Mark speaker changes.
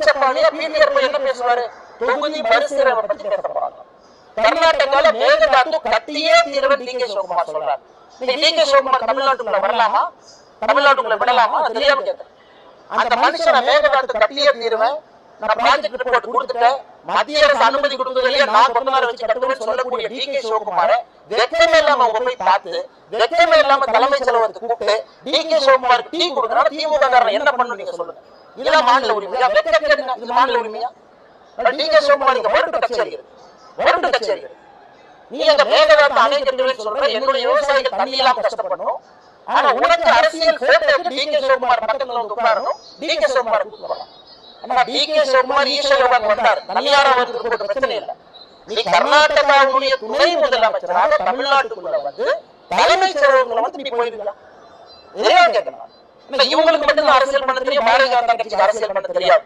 Speaker 1: பச்சைப்பாளைய PTR போய் என்ன பேசுவாரு? தொகுதி மறுசீரமை பத்தி பேச போறாங்க கர்நாடகால மேகதாத்து கட்டியே தீர்வன் டி கே சிவகுமார் சொல்றாரு. டி கே சிவகுமார் தமிழ்நாட்டுக்குள்ள வரலாமா? தமிழ்நாட்டுக்குள்ள விடலாமா? தெரியாம கேட்கிறேன் அந்த மனுஷனை மேகதாத்து கட்டியே தீர்வேன். நான் ப்ராஜெக்ட் ரிப்போர்ட் கொடுத்துட்டேன். மத்திய அரசு அனுமதி கொடுத்ததுலயே நான் கொத்தனார வச்சு கட்டுவேன்னு சொல்லக்கூடிய டி கே சிவகுமார வெக்கமே இல்லாம அவங்க போய் பார்த்து வெக்கமே இல்லாம தலைமைச் செயலகத்துக்கு கூப்பிட்டு டி கே சிவகுமார் டீ கொடுக்கறாரு திமுக என்ன பண்ணணும் நீங்க சொல்லுங்க. இதெல்லாம் மாநில உரிமையா? வெக்க கேடுங்க இது மாநில உரிமையா? டி கே சிவகுமார் இங்க வரட்டு கச்சேரி இருக்கு. வரட்டு நீ அந்த மேகதாத்து அணை கட்டுவேன்னு சொல்ற என்னுடைய விவசாயிகள் தண்ணி இல்லாம கஷ்டப்படணும். ஆனா உனக்கு அரசியல் போட்டோக்கு டி கே சிவகுமார் பக்கத்துல வந்து உட்காரணும். டி கே சிவகுமார் கூப்பிட்டு வரலாம் ஆனா டி கே சிவகுமார் ஈஸ்வரபாக் வந்தார். தனியாரா வந்து போட்டு பிரச்சனை இல்ல. நீ கர்நாடகாவுடைய துணை முதலமைச்சராக தமிழ்நாட்டுக்குள்ள வந்து தலைமைச் செயலகங்களை வந்து நீ போயிருக்கலாம் இதே கேட்கணும் இல்ல இவங்களுக்கு மட்டும் அரசியல் பண்ண தெரியும் பாரதிய ஜனதா கட்சிக்கு அரசியல் பண்ண தெரியாது.